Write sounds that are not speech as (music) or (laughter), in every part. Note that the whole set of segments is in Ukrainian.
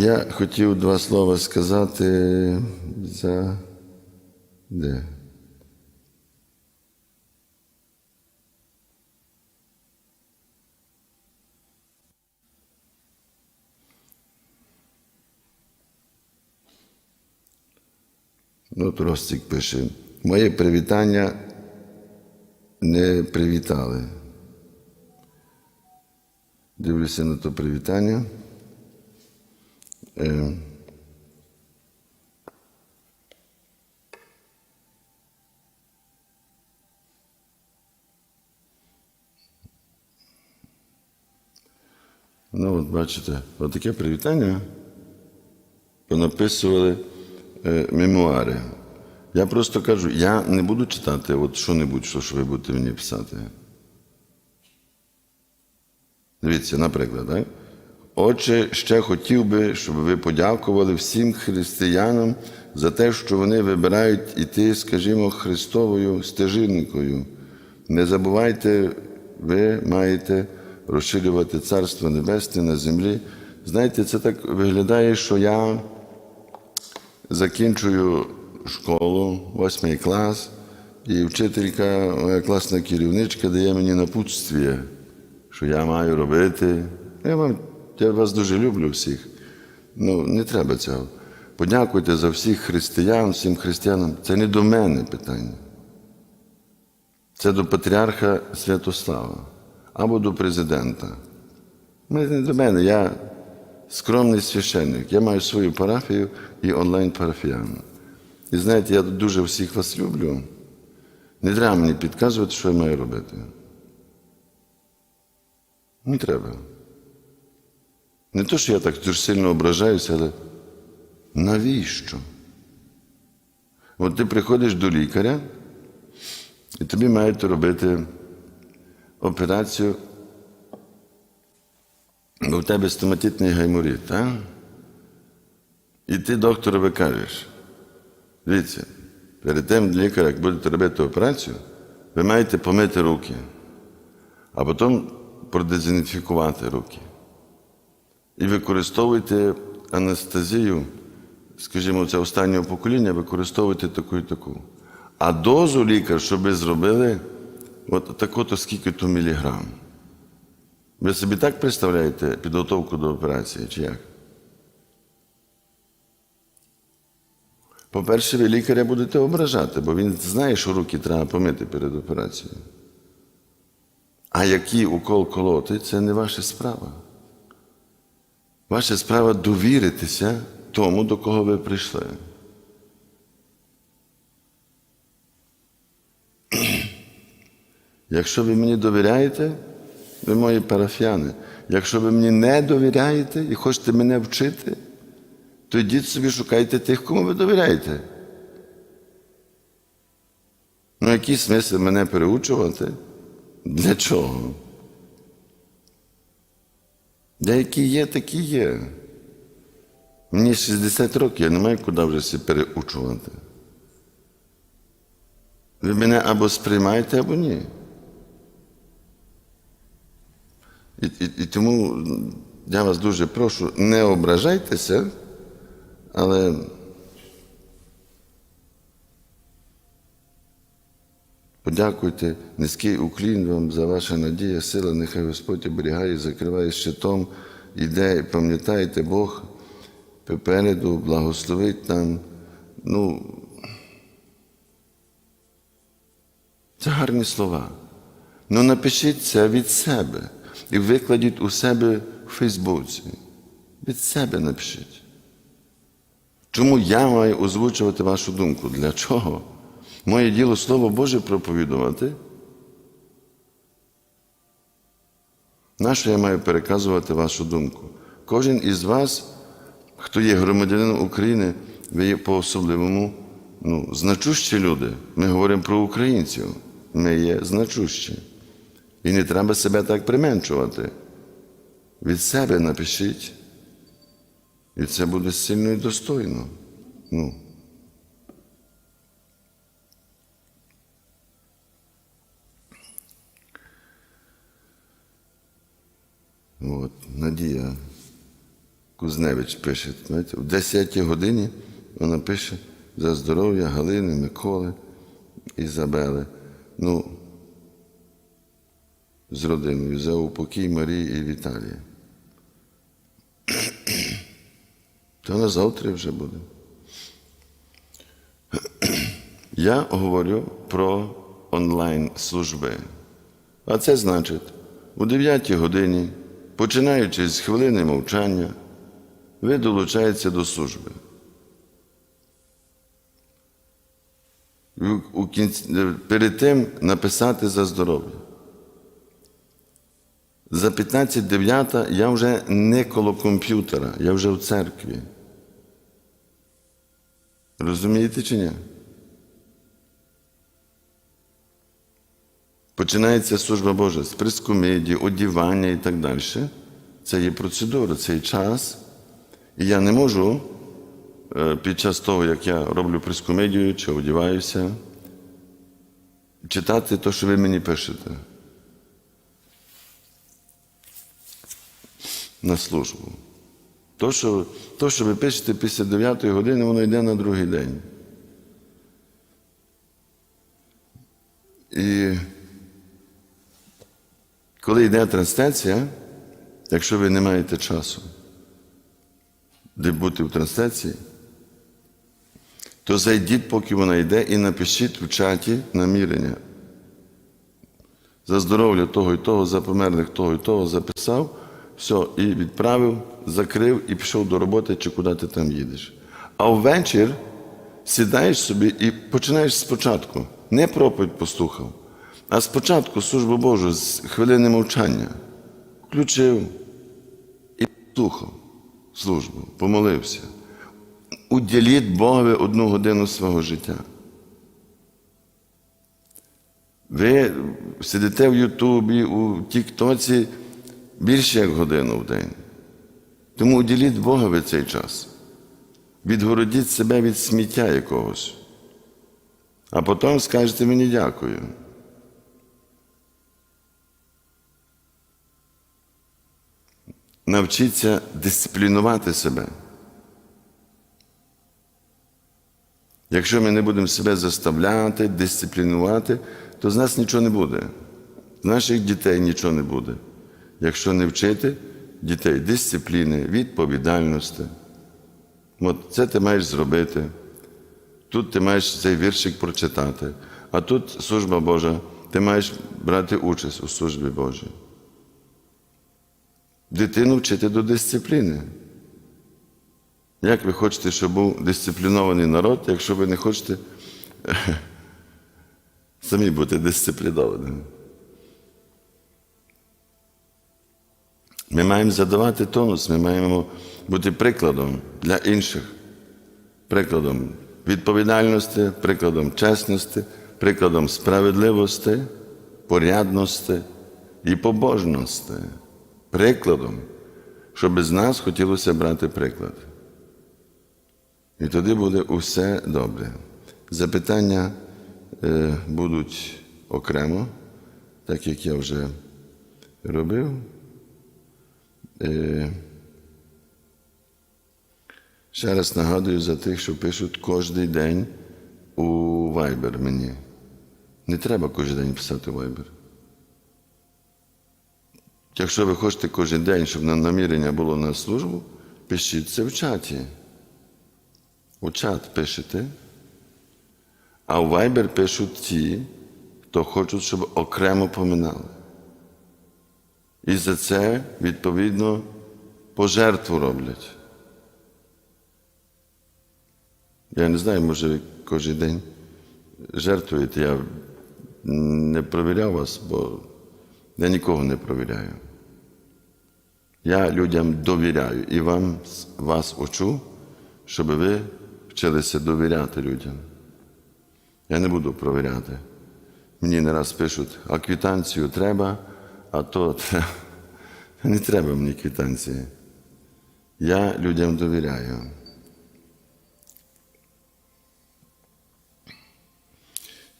Я хотів два слова сказати за де? Ну, Ростик пише. Моє привітання не привітали. Дивлюся на то привітання. Е, Ну, от бачите, от таке привітання понаписували е, мемуари. Я просто кажу, я не буду читати от що-небудь, що, що ви будете мені писати. Дивіться, наприклад, так? Отже, ще хотів би, щоб ви подякували всім християнам за те, що вони вибирають іти, скажімо, Христовою стежинкою. Не забувайте, ви маєте розширювати Царство Небесне на землі. Знаєте, це так виглядає, що я закінчую школу, восьмий клас, і вчителька, моя класна керівничка дає мені напутствие, що я маю робити. Я, вам, я вас дуже люблю всіх. Ну, не треба цього. Подякуйте за всіх християн, всім християнам. Це не до мене питання. Це до патріарха Святослава або до президента. Не до мене, я скромний священник. Я маю свою парафію і онлайн-парафіян. І знаєте, я дуже всіх вас люблю. Не треба мені підказувати, що я маю робити. Не треба. Не то, що я так дуже сильно ображаюся, але навіщо? От ти приходиш до лікаря, і тобі мають робити операцію, бо в тебе стоматитний гайморит, так? І ти докторові кажеш, дивіться, перед тим лікар, як будете робити операцію, ви маєте помити руки, а потім продезінфікувати руки. І використовуйте анестезію, скажімо, це останнього покоління, використовуйте таку і таку. А дозу лікар, щоб ви зробили, от тако-то скільки-то міліграм. Ви собі так представляєте підготовку до операції, чи як? По-перше, ви лікаря будете ображати, бо він знає, що руки треба помити перед операцією. А який укол колоти це не ваша справа. Ваша справа довіритися тому, до кого ви прийшли. (clears throat) Якщо ви мені довіряєте, ви мої парафіяни. Якщо ви мені не довіряєте і хочете мене вчити, то йдіть собі шукайте тих, кому ви довіряєте. Ну, який смисл мене переучувати? Для чого? Деякі є, такі є. Мені 60 років, я не маю куди вже себе переучувати. Ви мене або сприймаєте, або ні. І, і, і тому я вас дуже прошу, не ображайтеся, але подякуйте, низький уклін вам за ваша надія, сила, нехай Господь оберігає, закриває щитом, іде, пам'ятайте, Бог попереду благословить нам. Ну, це гарні слова. Ну напишіть це від себе і викладіть у себе в Фейсбуці. Від себе напишіть. Чому я маю озвучувати вашу думку? Для чого? Моє діло Слово Боже проповідувати. Нащо я маю переказувати вашу думку? Кожен із вас, хто є громадянином України, ви є по-особливому ну, значущі люди. Ми говоримо про українців. Ми є значущі. І не треба себе так применшувати. Від себе напишіть. І це буде сильно і достойно. Ну. От, Надія Кузневич пише, знаєте, в 10 годині вона пише за здоров'я Галини, Миколи, Ізабели. Ну, з родиною, за упокій Марії і Віталія. (clears throat) То на завтра вже буде. (clears throat) Я говорю про онлайн-служби. А це значить, у 9 годині, починаючи з хвилини мовчання, ви долучаєтеся до служби. У- кінці, перед тим написати за здоров'я. За 15.09 я вже не коло комп'ютера, я вже в церкві. Розумієте чи ні? Починається служба Божа з прискомедії, одівання і так далі. Це є процедура, це є час. І я не можу е, під час того, як я роблю прискомедію чи одіваюся, читати те, що ви мені пишете. На службу. То, що, то, що ви пишете після 9 години, воно йде на другий день. І коли йде трансляція, якщо ви не маєте часу, де бути в трансляції, то зайдіть, поки вона йде, і напишіть в чаті намірення. За здоров'я того і того, за померлих того і того записав, все, і відправив, закрив і пішов до роботи, чи куди ти там їдеш. А ввечір сідаєш собі і починаєш спочатку. Не проповідь послухав, а спочатку службу Божу з хвилини мовчання. Включив і слухав службу, помолився. Уділіть Богові одну годину свого життя. Ви сидите в Ютубі, у Тіктоці більше як годину в день. Тому уділіть Богові цей час. Відгородіть себе від сміття якогось. А потім скажете мені дякую. Навчіться дисциплінувати себе. Якщо ми не будемо себе заставляти, дисциплінувати, то з нас нічого не буде. З наших дітей нічого не буде. Якщо не вчити дітей дисципліни, відповідальності. От це ти маєш зробити. Тут ти маєш цей віршик прочитати, а тут служба Божа, ти маєш брати участь у службі Божій. Дитину вчити до дисципліни. Як ви хочете, щоб був дисциплінований народ, якщо ви не хочете (laughs) самі бути дисциплінованими? Ми маємо задавати тонус, ми маємо бути прикладом для інших, прикладом відповідальності, прикладом чесності, прикладом справедливості, порядності і побожності. Прикладом, щоб з нас хотілося брати приклад. І тоді буде усе добре. Запитання е, будуть окремо, так як я вже робив. Е, ще раз нагадую за тих, що пишуть кожен день у Viber мені. Не треба кожен день писати у Viber. Якщо ви хочете кожен день, щоб на намірення було на службу, пишіть це в чаті. У чат пишете, а у Viber пишуть ті, хто хочуть, щоб окремо поминали. І за це, відповідно, пожертву роблять. Я не знаю, може, ви кожен день жертвуєте. Я не провіряв вас, бо я нікого не провіряю. Я людям довіряю і вам, вас учу, щоб ви вчилися довіряти людям. Я не буду провіряти. Мені не раз пишуть, а квитанцію треба, а то (laughs) треба. не треба мені квитанції. Я людям довіряю.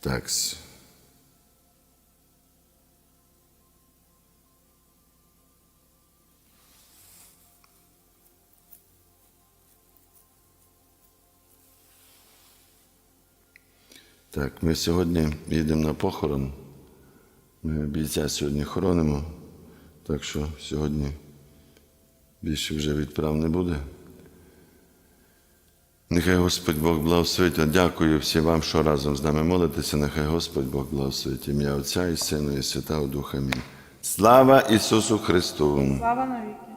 Так. Так, ми сьогодні їдемо на похорон. Ми бійця сьогодні хоронимо, так що сьогодні більше вже відправ не буде. Нехай Господь Бог благословить. Дякую всім вам, що разом з нами молитеся. Нехай Господь Бог благословить ім'я Отця і Сина і Святого Духа. Амінь. Слава Ісусу Христу! Слава навіки.